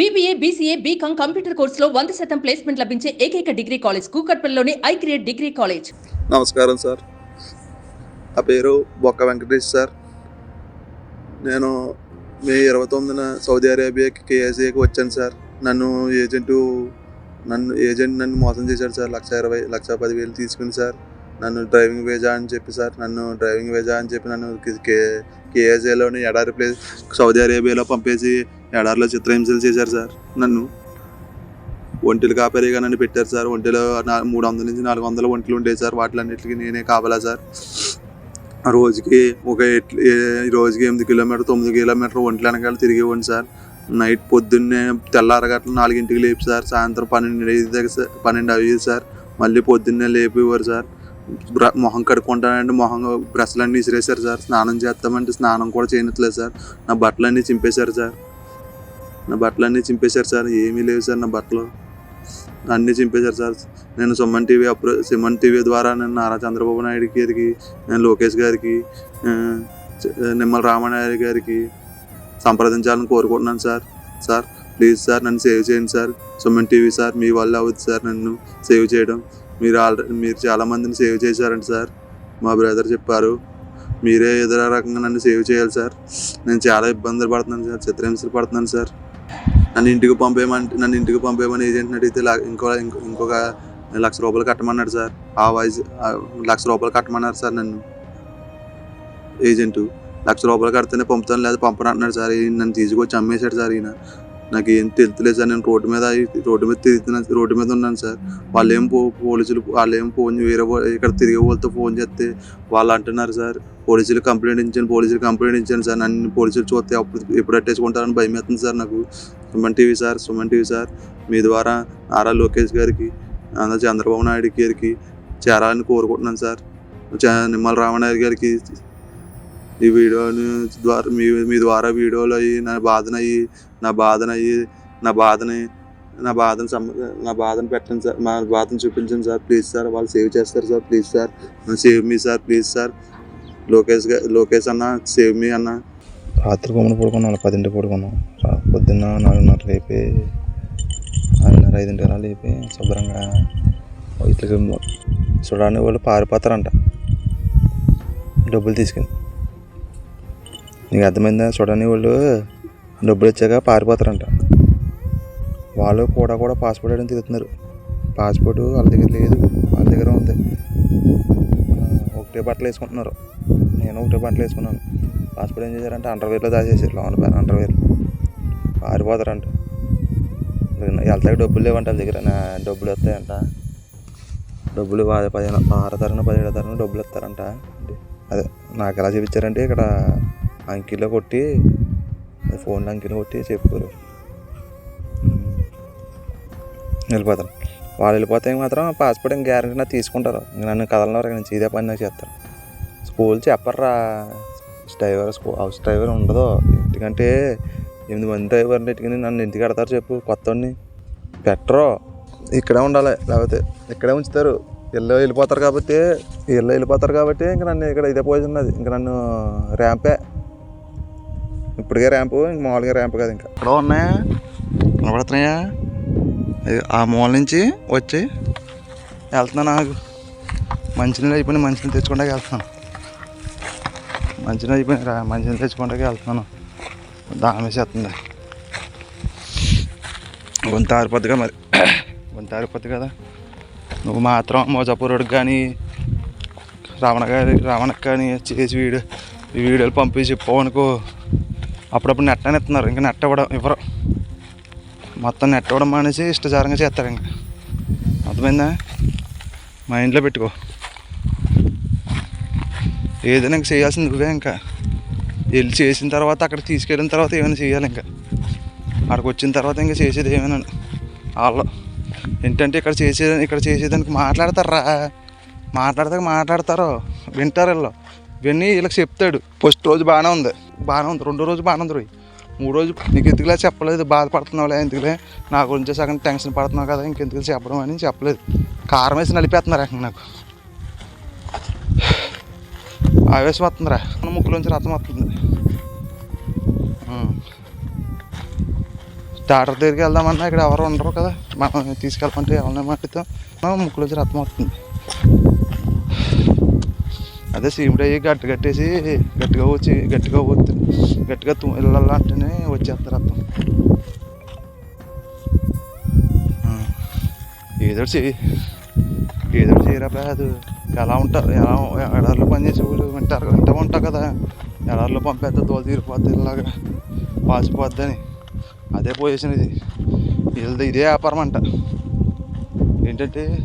BBA BCA BCom computer కోర్సులో వంద శాతం ప్లేస్మెంట్ లభించే ఏకైక డిగ్రీ కాలేజ్ కూకట్పల్లిలోని ఐ క్రియేట్ డిగ్రీ కాలేజ్ నమస్కారం సార్. నా పేరు బొక్క వెంకటేష్ సార్. నేను మే ఇరవై తొమ్మిదిన సౌదీ అరేబియాకి కేఎస్ఏకి వచ్చాను సార్. నన్ను ఏజెంటు నన్ను ఏజెంట్ నన్ను మోసం చేశాడు సార్. లక్ష ఇరవై లక్ష పదివేలు తీసుకుని సార్. నన్ను డ్రైవింగ్ వేజా అని చెప్పి సార్. నన్ను డ్రైవింగ్ వేజా అని చెప్పి నన్ను కే కేఎస్ఏలోని ఎడారి ప్లేస్ సౌదీ అరేబియాలో పంపేసి ఎడారిలో చిత్రహింసలు చేశారు సార్ నన్ను. ఒంటెలు కాపరిగా నన్ను పెట్టారు సార్. ఒంటెలో మూడు వందల నుంచి నాలుగు వందల ఒంటెలు ఉండేవి సార్. వాటిలన్నిటికీ నేనే కావాలా సార్? ఆ రోజుకి ఒక రోజుకి ఎనిమిది కిలోమీటర్ తొమ్మిది కిలోమీటర్ ఒంటెలు వెనకాల తిరిగేవాడిని సార్. నైట్ పొద్దున్నే తెల్లారగట్ల నాలుగింటికి లేపు సార్. సాయంత్రం పన్నెండు ఐదు దగ్గర సార్ పన్నెండు అయ్యేది సార్. మళ్ళీ పొద్దున్నే లేపేవారు సార్. బ్ర- మొహం కడుక్కుంటానంటే మొహం బ్రష్లన్నీ విసిరేశారు సార్. స్నానం చేస్తామంటే స్నానం కూడా చేయనట్లేదు సార్. నా బట్టలన్నీ చింపేశారు సార్. నా బట్టలన్నీ చింపేశారు సార్ ఏమీ లేవు సార్ నా బట్టలు. అన్నీ చింపేశారు సార్. నేను సుమన్ టీవీ అప్రో సుమన్ టీవీ ద్వారా నేను నారా చంద్రబాబు నాయుడు గారికి నేను లోకేష్ గారికి నిమ్మల రామానాయుడు గారికి సంప్రదించాలని కోరుకుంటున్నాను సార్. సార్ ప్లీజ్ సార్ నన్ను సేవ్ చేయండి సార్. సుమన్ టీవీ సార్ మీ వల్ల అవుతుంది సార్ నన్ను సేవ్ చేయడం. మీరు ఆల్రెడీ మీరు చాలా మందిని సేవ్ చేశారండి సార్. మా బ్రదర్ చెప్పారు మీరే ఏదో రకంగా నన్ను సేవ్ చేయాలి సార్. నేను చాలా ఇబ్బందులు పడుతున్నాను సార్ చిత్రహింసలు పడుతున్నాను సార్. నన్ను ఇంటికి పంపేయమంటే నన్ను ఇంటికి పంపేయమని ఏజెంట్ని అడిగితే ఇంకో ఇంకొక లక్ష రూపాయలు కట్టమన్నాడు సార్. ఆ వాయిస్ లక్ష రూపాయలు కట్టమన్నారు సార్ నన్ను. ఏజెంటు. లక్ష రూపాయలు కడితేనే పంపుతాను లేదా పంపను అంటున్నాడు సార్ నన్ను తీసుకొచ్చి అమ్మేశాడు సార్ ఈయన. నాకు ఏం తెలుతులేదు సార్. నేను రోడ్డు మీద రోడ్డు మీద తిరుగుతున్నాను రోడ్డు మీద ఉన్నాను సార్. వాళ్ళు ఏం పో పోలీసులు వాళ్ళు ఏం ఫోన్ వేరే ఇక్కడ తిరిగే వాళ్ళతో ఫోన్ చేస్తే వాళ్ళు అంటున్నారు సార్. పోలీసులు కంప్లైంట్ ఇచ్చాను పోలీసులు కంప్లైంట్ ఇచ్చాను సార్. నన్ను పోలీసులు చూస్తే అప్పుడు ఎప్పుడు అట్టేసుకుంటారని భయం అవుతుంది సార్ నాకు. Suman TV sir Suman TV sir మీ ద్వారా నారా లోకేష్ గారికి ఆంధ్ర చంద్రబాబు నాయుడు గారికి చేరాలని కోరుకుంటున్నాను సార్. చ- నిమ్మల రామనాయుడు గారికి ఈ వీడియోని ద్వారా మీ మీ ద్వారా వీడియోలు అయ్యి నా బాధన అయ్యి నా బాధన అయ్యి నా బాధని నా బాధను సమ నా బాధను పెట్టండి సార్. మా బాధను చూపించండి సార్. ప్లీజ్ సార్ వాళ్ళు సేవ్ చేస్తారు sir. Please sir save me sir. Please sir. Lokesh garu Lokesh అన్న సేవ్ మీ అన్న. రాత్రి కొమ్మను పడుకున్నాను పదింటి పడుకున్నాం. పొద్దున్న నాలుగున్నర లేపి నాలుగున్నర ఐదింటి లేపి శుభ్రంగా ఇట్లకి చూడడానికి వాళ్ళు పారిపోతారంట. డబ్బులు తీసుకుని. నీకు అర్థమైందా? చూడని వాళ్ళు డబ్బులు ఇచ్చాక పారిపోతారంట. వాళ్ళు కూడా కూడా పాస్పోర్ట్ అని తిరుగుతున్నారు. పాస్పోర్ట్ వాళ్ళ దగ్గర లేదు. వాళ్ళ దగ్గర ఉంది. ఒకటే బట్టలు వేసుకుంటున్నారు. నేను ఒకటే బట్టలు వేసుకున్నాను. పాస్పోర్ట్ ఏం చేశారంటే అండర్వేర్లో దాచేసారు లోన్ అండర్వేర్. పారిపోతారంట వెళ్తాక డబ్బులు లేవంట వాళ్ళ దగ్గర. నా డబ్బులు వస్తాయంట. డబ్బులు పదిహేను ఆరో తరగన పదిహేడు తరగన డబ్బులు ఇస్తారంట అదే నాకు ఎలా చూపించారంటే ఇక్కడ అంకిలో కొట్టి ఫోన్లో అంకిలో కొట్టి చెప్పుకోరు. వెళ్ళిపోతారు. వాళ్ళు వెళ్ళిపోతే మాత్రం పాస్పోర్ట్ ఇంక గ్యారంటీ నాకు తీసుకుంటారు. నన్ను కదలనవరకు ఇక నుంచి ఇదే పని నాకు చేస్తారు. స్కూల్ చెప్పర్రా. డ్రైవర్ స్కూ హౌస్ డ్రైవర్ ఉండదు. ఎందుకంటే ఎనిమిది మంది డ్రైవర్లు ఎట్టుకుని నన్ను ఇంటికి కడతారు చెప్పు కొత్తని పెట్టరు. ఇక్కడే ఉండాలి లేకపోతే ఇక్కడే ఉంచుతారు. ఇల్లు వెళ్ళిపోతారు కాబట్టి ఇల్లు వెళ్ళిపోతారు కాబట్టి ఇంక నన్ను ఇక్కడ ఇదే పొజిషన్ అది. ఇంక నన్ను ర్యాంపే ఇప్పటికే ర్యాంపు ఇంక మామూలుగా ర్యాంప్ కాదు ఇంకా. ఇక్కడ ఉన్నాయా. కనబడుతున్నాయా ఆ మూల నుంచి వచ్చి వెళ్తున్నాను నాకు మంచినీళ్ళు అయిపోయినాయి మంచినీళ్ళు తెచ్చుకుంటే వెళ్తున్నాను. మంచినీళ్ళు అయిపోయినాయి రా మంచినీళ్ళు తెచ్చుకుంటే వెళ్తున్నాను. దామేసేస్తుంది గొంతు గొంత ఆరిపోద్దిగా మరి. గొంత ఆరిపోద్ది కదా. నువ్వు మాత్రం మోజాపూరుడికి కానీ రావణ గారి రావణకి కానీ చేసి వీడియో ఈ వీడియోలు పంపించి పోనుకో అప్పుడప్పుడు నెట్ అని ఇస్తున్నారు ఇంకా నెట్ ఇవ్వడం ఇవ్వరు. మొత్తం నెట్ ఇవ్వడం మానేసి ఇష్టచారంగా చేస్తారు ఇంకా. అర్థమైందా? మా ఇంట్లో పెట్టుకో. ఏదైనా చేయాల్సింది నువ్వే ఇంకా. వెళ్ళి చేసిన తర్వాత అక్కడ తీసుకెళ్ళిన తర్వాత ఏమైనా చేయాలి ఇంకా. అక్కడికి వచ్చిన తర్వాత ఇంకా చేసేది ఏమైనా వాళ్ళు ఏంటంటే ఇక్కడ చేసే ఇక్కడ చేసేదానికి మాట్లాడతారా? మాట్లాడితే మాట్లాడతారు? వింటారు వీళ్ళు. విని వీళ్ళకి చెప్తాడు. ఫస్ట్ రోజు బాగానే ఉంది. బాగానే ఉంది. రెండో రోజు బాగానే ఉంది రోయ్. మూడు రోజు నీకు ఎందుకులే చెప్పలేదు? బాధపడుతున్నావులే ఎందుకులే? నా గురించి సగం టెన్షన్ పడుతున్నావు కదా ఇంకెందుకు చెప్పడం అని చెప్పలేదు. కారం వేసి నలిపేస్తున్నారు నాకు. ఆవేశం వస్తుందిరా. మన ముక్కులోంచి రథం వస్తుంది. డాక్టర్ దగ్గరికి వెళ్దామన్నా ఇక్కడ ఎవరు ఉండరు కదా. మనం తీసుకెళ్ళమంటే ఎవరిని మాట్లాడుతాం. ముక్కులోంచి రథం వస్తుంది. అదే సీముడు అయ్యి గట్టి కట్టేసి గట్టిగా వచ్చి గట్టిగా పోతుంది గట్టిగా తు అంటేనే వచ్చేస్తారు అర్థం ఏదో చేయి ఏదో చేయరా అది ఎలా ఉంటారు. ఎలా ఎడారిలో పనిచేసి వాళ్ళు వింటారు వింటూ ఉంటావు కదా. ఎడారిలో పంపేస్తే దోల తీరిపోద్ది ఇలాగా. పాసిపోద్ది అని. అదే పొజిషన్ ఇది. వీళ్ళది ఇదే వ్యాపారం అంట. ఏంటంటే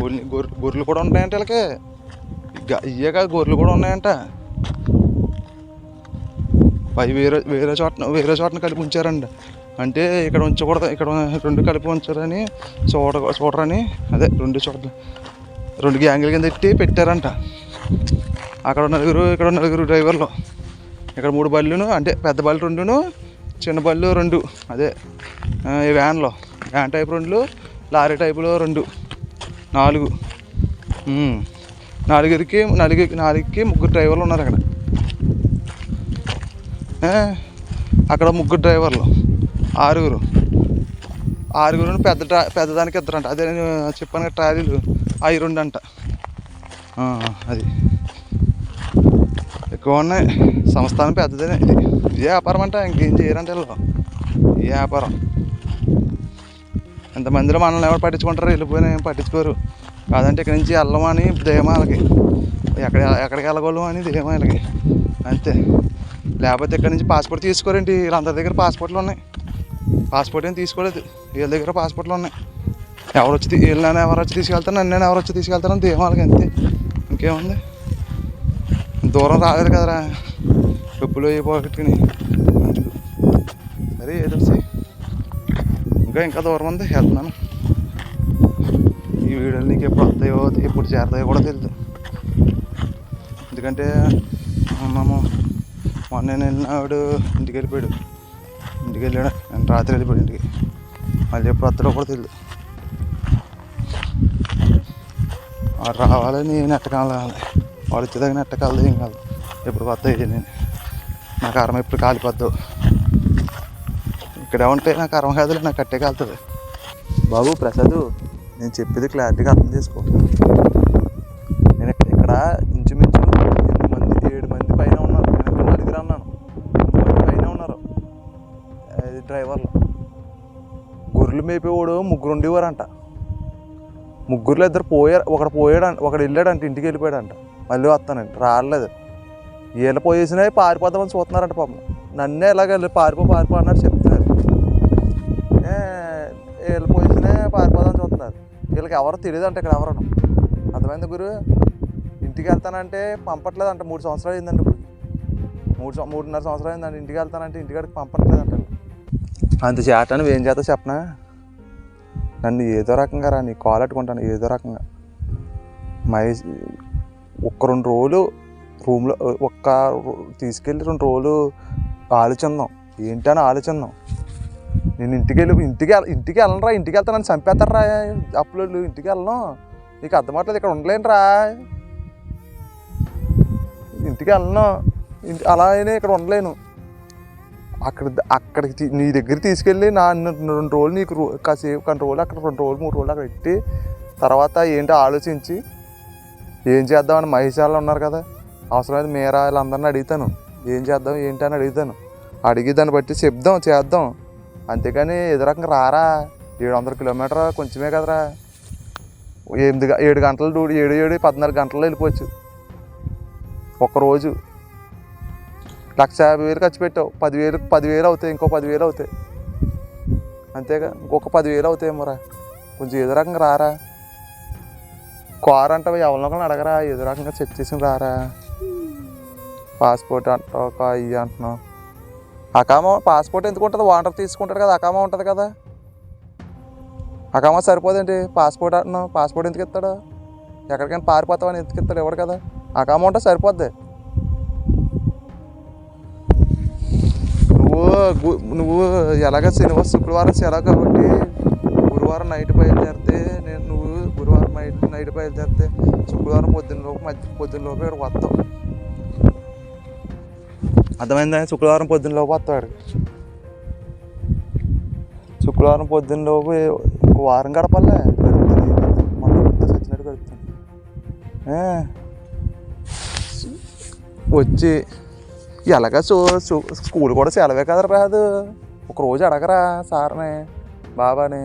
గొర్రెలు గొర్రె గొర్రెలు కూడా ఉంటాయంట వీళ్ళకి. ఇయ్యే ఇవే కాదు గొర్రెలు కూడా ఉన్నాయంట. పై వేరే వేరే చోట వేరే చోటన కలిపి ఉంచారండి అంటే ఇక్కడ ఉంచకూడదు ఇక్కడ రెండు కలిపి ఉంచారని చూడ చూడరని. అదే రెండు చోట్ల. రెండు గ్యాంగుల కింద ఎట్టి పెట్టారంట. అక్కడ నలుగురు ఇక్కడ నలుగురు డ్రైవర్లు. ఇక్కడ మూడు బళ్ళును అంటే పెద్ద బళ్ళు రెండును చిన్న బళ్ళు రెండు. అదే ఈ వ్యాన్లో. వ్యాన్ టైప్ రెండు లారీ టైపులో రెండు. నాలుగు. నాలుగురికి నలుగురికి నాలుగుకి ముగ్గురు డ్రైవర్లు ఉన్నారు అక్కడ. అక్కడ ముగ్గురు డ్రైవర్లు. ఆరుగురు. ఆరుగురు పెద్ద ట్రా పెద్దదానికి ఇద్దరంట. అదే నేను చెప్పాను కదా ట్రాలీలు. అవి రెండు అంట అది. ఎక్కువ ఉన్నాయి. సంస్థానం పెద్దదేనే ఇది వ్యాపారం అంట? ఇంకేం చేయరంటే వీళ్ళు? ఏ వ్యాపారం? ఎంతమందిలో మనల్ని ఎవరు పట్టించుకుంటారు వెళ్ళిపోయినా ఏం పట్టించుకోరు. కాదంటే ఇక్కడి నుంచి వెళ్ళమని ధీమాలకి ఎక్కడ ఎక్కడికి వెళ్ళగలం అని ధీమాలకి అంతే. లేకపోతే ఇక్కడి నుంచి పాస్పోర్ట్ తీసుకోరేంటి వీళ్ళందరి దగ్గర పాస్పోర్ట్లు ఉన్నాయి. పాస్పోర్ట్ ఏం తీసుకోలేదు. వీళ్ళ దగ్గర పాస్పోర్ట్లు ఉన్నాయి. ఎవరు వచ్చి వీళ్ళని ఎవరు వచ్చి తీసుకెళ్తాను నన్ను ఎవరు వచ్చి తీసుకెళ్తారని వాళ్ళకి అంతే. ఇంకేముంది? దూరం రాలేదు కదరా. డబ్బులు అయ్యి పోగొట్టుకుని. అందుకు సరే ఏదో ఇంకా ఇంకా దూరం ఉంది. వెళ్తున్నాను. ఈ వీడియోలు నీకు ఎప్పుడు వస్తాయో ఎప్పుడు చేరతాయో కూడా తెలియదు ఎందుకంటే మనము మొన్న నేను వెళ్ళినాడు ఇంటికి వెళ్ళిపోయాడు. ఇంటికి వెళ్ళాడు. రాత్రి వెళ్ళిపోయాడు ఇంటికి మళ్ళీ ఎప్పుడు వస్తాడో కూడా తెలియదు వాడు రావాలని నెట్టకాలి వాడు వచ్చేదాకా నెట్టకాలి ఏం కాదు. ఎప్పుడు వస్తాయి నేను నా కర్మ ఎప్పుడు కాలిపోద్దు. ఇక్కడ ఉంటే నాకు కర్మ కాదులే నాకు కట్టే కాలుతుంది. బాబు ప్రసాద్ నేను చెప్పేది క్లారిటీగా అర్థం చేసుకో. మేపేవాడు ముగ్గురు ఉండేవారంట ముగ్గురులో ఇద్దరు పోయారు ఒకడు పోయాడు ఒకడు వెళ్ళాడంట ఇంటికి వెళ్ళిపోయాడంట. మళ్ళీ వస్తానంట రాలేదు. వీళ్ళు పోయేసినా పారిపోదామని చూస్తున్నారంట పాపం. నన్నే ఎలాగ వెళ్ళి పారిపో పారిపో అన్నట్టు చెప్తున్నారు. ఏ, వీళ్ళు పోయేసినా పారిపోదామని చూస్తున్నారు. వీళ్ళకి ఎవరో తెలియదు అంట ఇక్కడ ఎవరు అర్థమైంది గురు? ఇంటికి వెళ్తానంటే పంపట్లేదంట మూడు సంవత్సరాలు అయిందండి ఇప్పుడు. మూడు మూడున్నర సంవత్సరాలు అయిందండి ఇంటికి వెళ్తానంటే ఇంటికాడికి పంపట్లేదంట. అంత చేత ఏం చేస్తావు చెప్పనా? నన్ను ఏదో రకంగా రా నీ కాల్ అట్టుకుంటాను ఏదో రకంగా. మహేష్ ఒక్క రెండు రోజులు రూమ్లో ఒక్క తీసుకెళ్ళి రెండు రోజులు ఆలోచిందాం ఏంటని ఆలోచిందాం నేను ఇంటికి వెళ్ళి ఇంటికి ఇంటికి వెళ్ళనరా ఇంటికి వెళ్తా నన్ను చంపేస్తారా అప్పులు ఇంటికి వెళ్ళను. నీకు అర్థమట్లేదు ఇక్కడ ఉండలేనురా ఇంటికి వెళ్ళను. ఇంటి అలా అయినా ఇక్కడ ఉండలేను. అక్కడ అక్కడికి తీ- నీ దగ్గర తీసుకెళ్ళి నా రెండు రోజులు నీకు కాసేపు కొన్ని రోజులు అక్కడ రెండు రోజులు మూడు రోజులు అక్కడ పెట్టి తర్వాత ఏంటో ఆలోచించి ఏం చేద్దామని మహేశాలు ఉన్నారు కదా. అవసరమైతే మీరా వీళ్ళందరిని అడుగుతాను. ఏం చేద్దాం ఏంటి అని అడుగుతాను. అడిగి దాన్ని బట్టి చెప్దాం చేద్దాం. అంతేకాని ఎదురకంగా రారా. ఏడు వందల కిలోమీటర్? కొంచెమే కదరా. ఎనిమిది ఏడు గంటలు ఏడు ఏడు పద్నాలుగు గంటల్లో వెళ్ళిపోవచ్చు. ఒక్కరోజు లక్ష యాభై వేలు ఖర్చు పెట్టావు. పదివేలు పదివేలు అవుతాయి ఇంకో పదివేలు అవుతాయి. అంతేగా ఇంకొక పదివేలు అవుతాయేమోరా కొంచెం ఏదో రకంగా రారా. కార్ అంటావు ఎవరినొకరిని అడగరా ఏదో రకంగా చెక్ చేసుకుని రారా. పాస్పోర్ట్ అంటావు ఒక ఇవి అంటున్నావు. అకామా పాస్పోర్ట్ ఎందుకు ఉంటుంది? వాటర్ తీసుకుంటాడు కదా అకామా ఉంటుంది కదా. అకామా సరిపోదండి పాస్పోర్ట్ అంటున్నావు పాస్పోర్ట్ ఎందుకు ఇస్తాడు? ఎక్కడికైనా పారిపోతావు అని ఎందుకు ఇస్తాడు? ఎవడు కదా? అకామా ఉంటే సరిపోద్ది. నువ్వు ఎలాగ శనివారం శుక్రవారం సెలవు కాబట్టి గురువారం నైట్ బయలుదేరితే నేను నువ్వు గురువారం నైట్ నైట్ బయలుదేరితే శుక్రవారం పొద్దున్న లోపు మధ్య పొద్దున్నలోపు లోపు ఇక్కడ వస్తావు. అర్థమైందా? శుక్రవారం పొద్దున్న లోపు వస్తావు ఇక్కడికి శుక్రవారం పొద్దున్న లోపు వారం గడపలే. గడుపుతాను మొన్న గడుపుతాను వచ్చి ఎలాగ సో స్కూల్ కూడా సెలవే కదరా రాదు ఒక రోజు అడగరా సార్ని బాబాని.